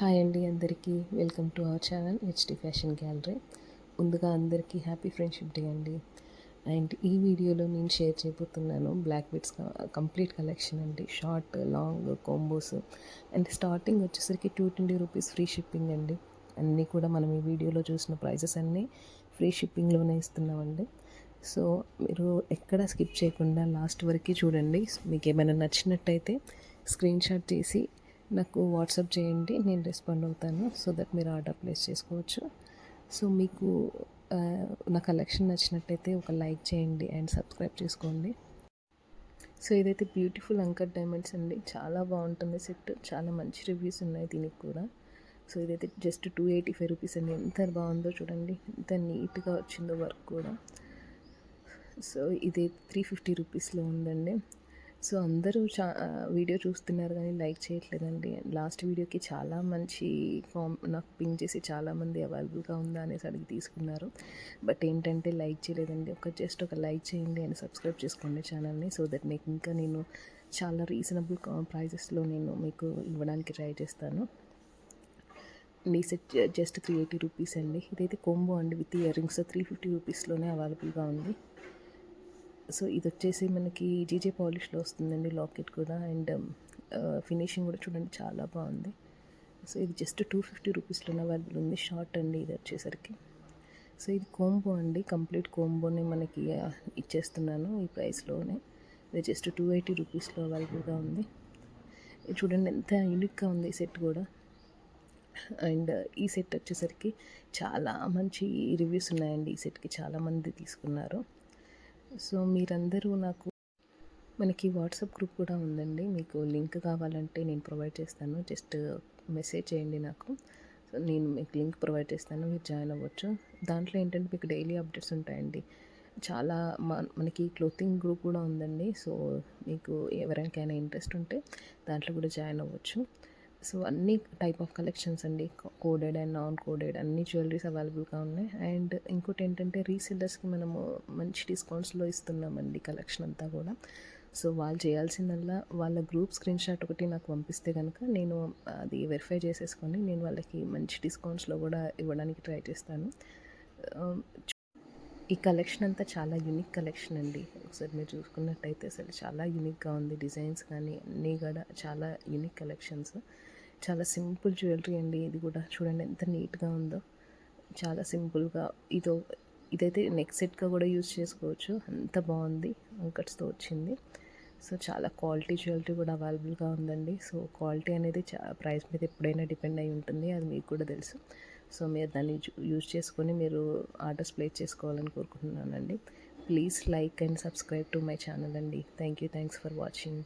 Hi అండి అందరికీ. Welcome to our channel HD fashion gallery. ముందుగా అందరికీ హ్యాపీ ఫ్రెండ్షిప్ డే అండి. అండ్ ఈ వీడియోలో నేను షేర్ చేయబోతున్నాను బ్లాక్ బిట్స్ కంప్లీట్ కలెక్షన్ అండి. Short long combos. And starting వచ్చేసరికి two twenty rupees free shipping అండి. అన్నీ కూడా మనం ఈ వీడియోలో చూసిన ప్రైజెస్ అన్నీ ఫ్రీ షిప్పింగ్లోనే ఇస్తున్నామండి. సో మీరు ఎక్కడ స్కిప్ చేయకుండా లాస్ట్ వరకు చూడండి. మీకు ఏమైనా నచ్చినట్టయితే స్క్రీన్ షాట్ చేసి నాకు వాట్సాప్ చేయండి నేను రెస్పాండ్ అవుతాను సో దట్ మీరు ఆర్డర్ ప్లేస్ చేసుకోవచ్చు. సో మీకు నా కలెక్షన్ నచ్చినట్టయితే ఒక లైక్ చేయండి అండ్ సబ్స్క్రైబ్ చేసుకోండి. సో ఇదైతే బ్యూటిఫుల్ అంకర్ డైమండ్స్ అండి. చాలా బాగుంటుంది సెట్ చాలా మంచి రివ్యూస్ ఉన్నాయి దీనికి కూడా. సో ఇదైతే just two eighty five rupees అండి. ఎంత బాగుందో చూడండి. ఎంత నీట్గా వచ్చిందో వర్క్ కూడా. సో ఇది త్రీ ఫిఫ్టీ రూపీస్లో ఉందండి. సో అందరూ చా వీడియో చూస్తున్నారు కానీ లైక్ చేయట్లేదండి. లాస్ట్ వీడియోకి చాలా మంచి కామ్ నాకు పింక్ చేసి చాలామంది అవైలబుల్గా ఉందా అనేసి అడిగి తీసుకున్నారు. బట్ ఏంటంటే లైక్ చేయలేదండి. ఒక జస్ట్ ఒక లైక్ చేయండి అండ్ సబ్స్క్రైబ్ చేసుకోండి ఛానల్ని సో దట్ మీకు ఇంకా నేను చాలా రీజనబుల్ ప్రైజెస్లో నేను మీకు ఇవ్వడానికి ట్రై చేస్తాను. ఈ set just three eighty rupees అండి. ఇదైతే కొంబో అండి with ear rings. Three fifty రూపీస్లోనే అవైలబుల్గా ఉంది. సో ఇది వచ్చేసి మనకి జీజే పాలిష్లో వస్తుందండి లాకెట్ కూడా. అండ్ um, ఫినిషింగ్ కూడా చూడండి చాలా బాగుంది. సో ఇది జస్ట్ టూ ఫిఫ్టీ రూపీస్లోనే అవైలబుల్ ఉంది. షార్ట్ అండి ఇది వచ్చేసరికి. సో ఇది కోంబో అండి. కంప్లీట్ కోంబోని మనకి ఇచ్చేస్తున్నాను ఈ ప్రైస్లోనే ఇది జస్ట్ టూ ఎయిటీ రూపీస్లో అవైలబుల్గా ఉంది. చూడండి ఎంత యూనిక్గా ఉంది ఈ సెట్ కూడా. అండ్ ఈ సెట్ వచ్చేసరికి చాలా మంచి రివ్యూస్ ఉన్నాయండి ఈ సెట్కి చాలామంది తీసుకున్నారు. సో మీరందరూ నాకు మనకి వాట్సాప్ గ్రూప్ కూడా ఉందండి. మీకు లింక్ కావాలంటే నేను ప్రొవైడ్ చేస్తాను. జస్ట్ మెసేజ్ చేయండి నాకు. సో నేను మీకు లింక్ ప్రొవైడ్ చేస్తాను. మీరు జాయిన్ అవ్వచ్చు. దాంట్లో ఏంటంటే మీకు డైలీ అప్డేట్స్ ఉంటాయండి. చాలా మనకి క్లోతింగ్ గ్రూప్ కూడా ఉందండి. సో మీకు ఎవరికైనా ఇంట్రెస్ట్ ఉంటే దాంట్లో కూడా జాయిన్ అవ్వచ్చు. సో అన్ని టైప్ ఆఫ్ కలెక్షన్స్ అండి. కోడెడ్ అండ్ నాన్ కోడెడ్ అన్ని జ్యువెలరీస్ అవైలబుల్గా ఉన్నాయి. అండ్ ఇంకోటి ఏంటంటే రీసెల్లర్స్కి మనము మంచి డిస్కౌంట్స్లో ఇస్తున్నామండి కలెక్షన్ అంతా కూడా. సో వాళ్ళు చేయాల్సిందల్లా వాళ్ళ గ్రూప్ స్క్రీన్ షాట్ ఒకటి నాకు పంపిస్తే కనుక నేను అది వెరిఫై చేసేసుకొని నేను వాళ్ళకి మంచి డిస్కౌంట్స్లో కూడా ఇవ్వడానికి ట్రై చేస్తాను. ఈ కలెక్షన్ అంతా చాలా యూనిక్ కలెక్షన్ అండి. ఒకసారి మీరు చూసుకున్నట్టయితే అసలు చాలా యూనిక్గా ఉంది. డిజైన్స్ కానీ అన్నీ కూడా చాలా యూనిక్ కలెక్షన్స్. చాలా సింపుల్ జ్యువెలరీ అండి. ఇది కూడా చూడండి ఎంత నీట్గా ఉందో. చాలా సింపుల్గా ఇదో ఇదైతే నెక్ సెట్గా కూడా యూజ్ చేసుకోవచ్చు. అంత బాగుంది. అంకట్స్తో వచ్చింది. సో చాలా క్వాలిటీ జ్యువెలరీ కూడా అవైలబుల్గా ఉందండి. సో క్వాలిటీ అనేది చా ప్రైస్ మీద ఎప్పుడైనా డిపెండ్ అయి ఉంటుంది. అది మీకు కూడా తెలుసు. సో మీరు దాన్ని యూజ్ చేసుకొని మీరు ఆర్డర్స్ ప్లేస్ చేసుకోవాలని కోరుకుంటున్నానండి. Please like and subscribe to my channel అండి. Thank you thanks for watching